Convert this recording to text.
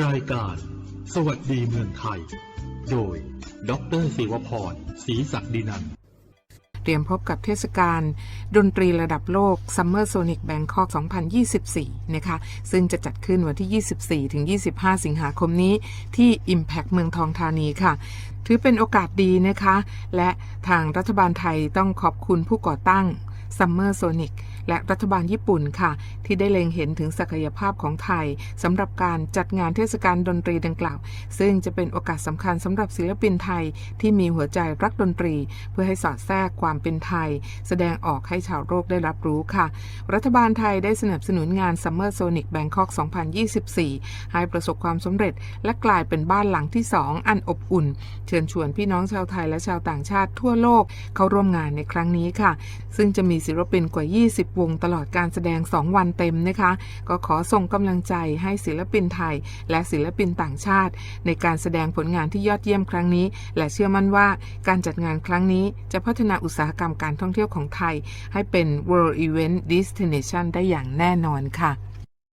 รายการ สวัสดีเมืองไทย โดย ดรศิวพรศรีศักดินัน เตรียมพบกับเทศกาลดนตรีระดับโลก Summer Sonic Bangkok 2024 นะคะ ซึ่งจะจัดขึ้นวันที่ 24 ถึง 25 สิงหาคมนี้ที่ Impact เมืองทองธานีค่ะถือเป็นโอกาสดีนะคะ และทางรัฐบาลไทยต้องขอบคุณผู้ก่อตั้ง Summer Sonic และรัฐบาลญี่ปุ่นค่ะ ที่ได้เล็งเห็นถึงศักยภาพของไทยสำหรับการจัดงานเทศกาลดนตรีดังกล่าว ซึ่งจะเป็นโอกาสสำคัญสำหรับศิลปินไทยที่มีหัวใจรักดนตรี เพื่อให้สอดแทรกความเป็นไทย แสดงออกให้ชาวโลกได้รับรู้ค่ะ รัฐบาลไทยได้สนับสนุนงาน Summer Sonic Bangkok 2024 ให้ประสบความสำเร็จ และกลายเป็นบ้านหลังที่2อันอบอุ่น เชิญชวนพี่น้องชาวไทยและชาวต่างชาติทั่วโลกเข้าร่วมงานในครั้งนี้ค่ะ ซึ่งจะมีศิลปินกว่า 20วงตลอดการแสดง 2 วันเต็มนะคะ ก็ขอส่งกำลังใจให้ศิลปินไทย และศิลปินต่างชาติ ในการแสดงผลงานที่ยอดเยี่ยมครั้งนี้ และเชื่อมั่นว่าการจัดงานครั้งนี้จะพัฒนาอุตสาหกรรมการท่องเที่ยวของไทย ให้เป็น World Event Destination ได้อย่างแน่นอนค่ะ